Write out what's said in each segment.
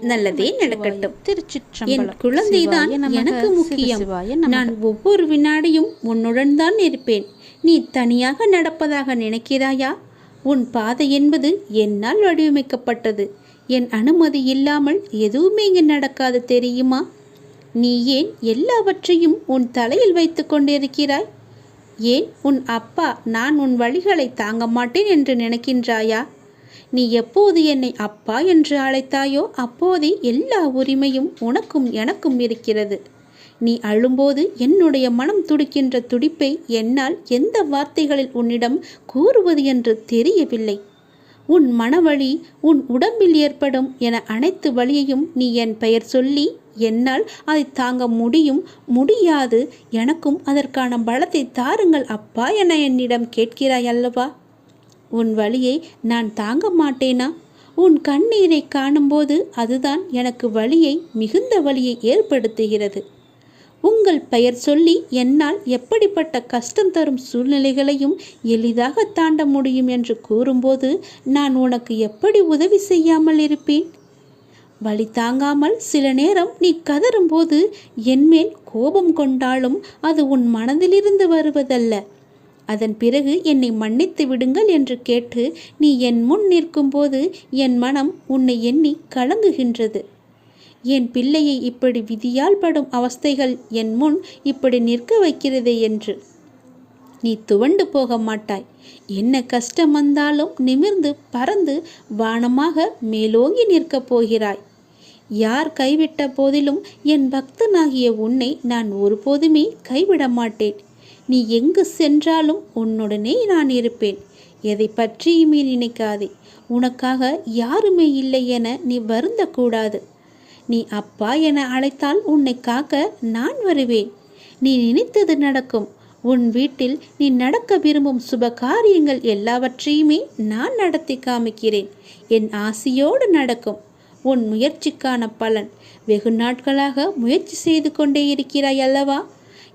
நல்லதே நடக்கட்டும். என் குழந்தைதான் எனக்கு முக்கியம். நான் ஒவ்வொரு வினாடியும் உன்னுடன் தான் இருப்பேன். நீ தனியாக நடப்பதாக நினைக்கிறாயா? உன் பாதை என்பது என்னால் வடிவமைக்கப்பட்டது. என் அனுமதி இல்லாமல் எதுவுமே இங்கு நடக்காது தெரியுமா? நீ ஏன் எல்லாவற்றையும் உன் தலையில் வைத்து கொண்டிருக்கிறாய்? ஏன் உன் அப்பா நான் உன் வழிகளை தாங்க மாட்டேன் என்று நினைக்கின்றாயா? நீ எப்போது என்னை அப்பா என்று அழைத்தாயோ அப்போதே எல்லா உரிமையும் உனக்கும் எனக்கும் இருக்கிறது. நீ அழும்போது என்னுடைய மனம் துடிக்கின்ற துடிப்பை என்னால் எந்த வார்த்தைகளில் உன்னிடம் கூறுவது என்று தெரியவில்லை. உன் மனவழி உன் உடம்பில் ஏற்படும் என அனைத்து வழியையும் நீ என் பெயர் சொல்லி என்னால் அதை தாங்க முடியும் முடியாது. எனக்கும் அதற்கான பலத்தை தாருங்கள் அப்பா என என்னிடம் கேட்கிறாய் அல்லவா? உன் வழியை நான் தாங்க மாட்டேனா? உன் கண்ணீரை காணும்போது அதுதான் எனக்கு வழியை மிகுந்த வழியை ஏற்படுத்துகிறது. உங்கள் பெயர் சொல்லி என்னால் எப்படிப்பட்ட கஷ்டம் தரும் சூழ்நிலைகளையும் எளிதாக தாண்ட முடியும் என்று கூறும்போது நான் உனக்கு எப்படி உதவி செய்யாமல் இருப்பேன்? வழி தாங்காமல் சில நேரம் நீ கதறும்போது என்மேல் கோபம் கொண்டாலும் அது உன் மனதிலிருந்து வருவதல்ல. அதன் பிறகு என்னை மன்னித்து விடுங்கள் என்று கேட்டு நீ என் முன் நிற்கும்போது என் மனம் உன்னை எண்ணி கலங்குகின்றது. என் பிள்ளையை இப்படி விதியால் படும் அவஸ்தைகள் என் முன் இப்படி நிற்க வைக்கிறதே என்று. நீ துவண்டு போக மாட்டாய். என்ன கஷ்டம் வந்தாலும் நிமிர்ந்து பறந்து வானமாக மேலோங்கி நிற்கப் போகிறாய். யார் கைவிட்ட போதிலும் என் பக்தனாகிய உன்னை நான் ஒருபோதுமே கைவிட மாட்டேன். நீ எங்கு சென்றாலும் உன்னுடனே நான் இருப்பேன். எதை பற்றியுமே நினைக்காதே. உனக்காக யாருமே இல்லை என நீ வருந்தக்கூடாது. நீ அப்பா என அழைத்தால் உன்னை காக்க நான் வருவேன். நீ நினைத்தது நடக்கும். உன் வீட்டில் நீ நடக்க விரும்பும் சுப காரியங்கள் எல்லாவற்றையுமே நான் நடத்தி காமிக்கிறேன். என் ஆசையோடு நடக்கும். உன் முயற்சிக்கான பலன் வெகு நாட்களாக முயற்சி செய்து கொண்டே இருக்கிறாய் அல்லவா?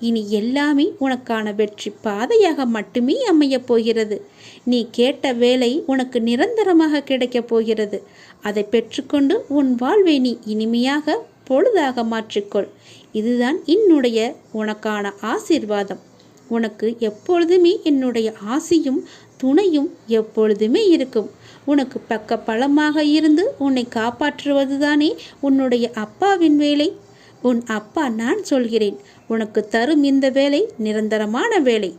இனி எல்லாமே உனக்கான வெற்றி பாதையாக மட்டுமே அமையப் போகிறது. நீ கேட்ட வேலை உனக்கு நிரந்தரமாக கிடைக்கப் போகிறது. அதை பெற்றுக்கொண்டு உன் வாழ்வை நீ இனிமையாக பொழுதாக மாற்றிக்கொள். இதுதான் என்னுடைய உனக்கான ஆசீர்வாதம். உனக்கு எப்பொழுதுமே என்னுடைய ஆசியும் துணையும் எப்பொழுதுமே இருக்கும். உனக்கு பக்க பலமாக இருந்து உன்னை காப்பாற்றுவதுதானே உன்னுடைய அப்பாவின் வேலை. உன் அப்பா நான் சொல்கிறேன். உனக்கு தரும் இந்த வேலை நிரந்தரமான வேலை.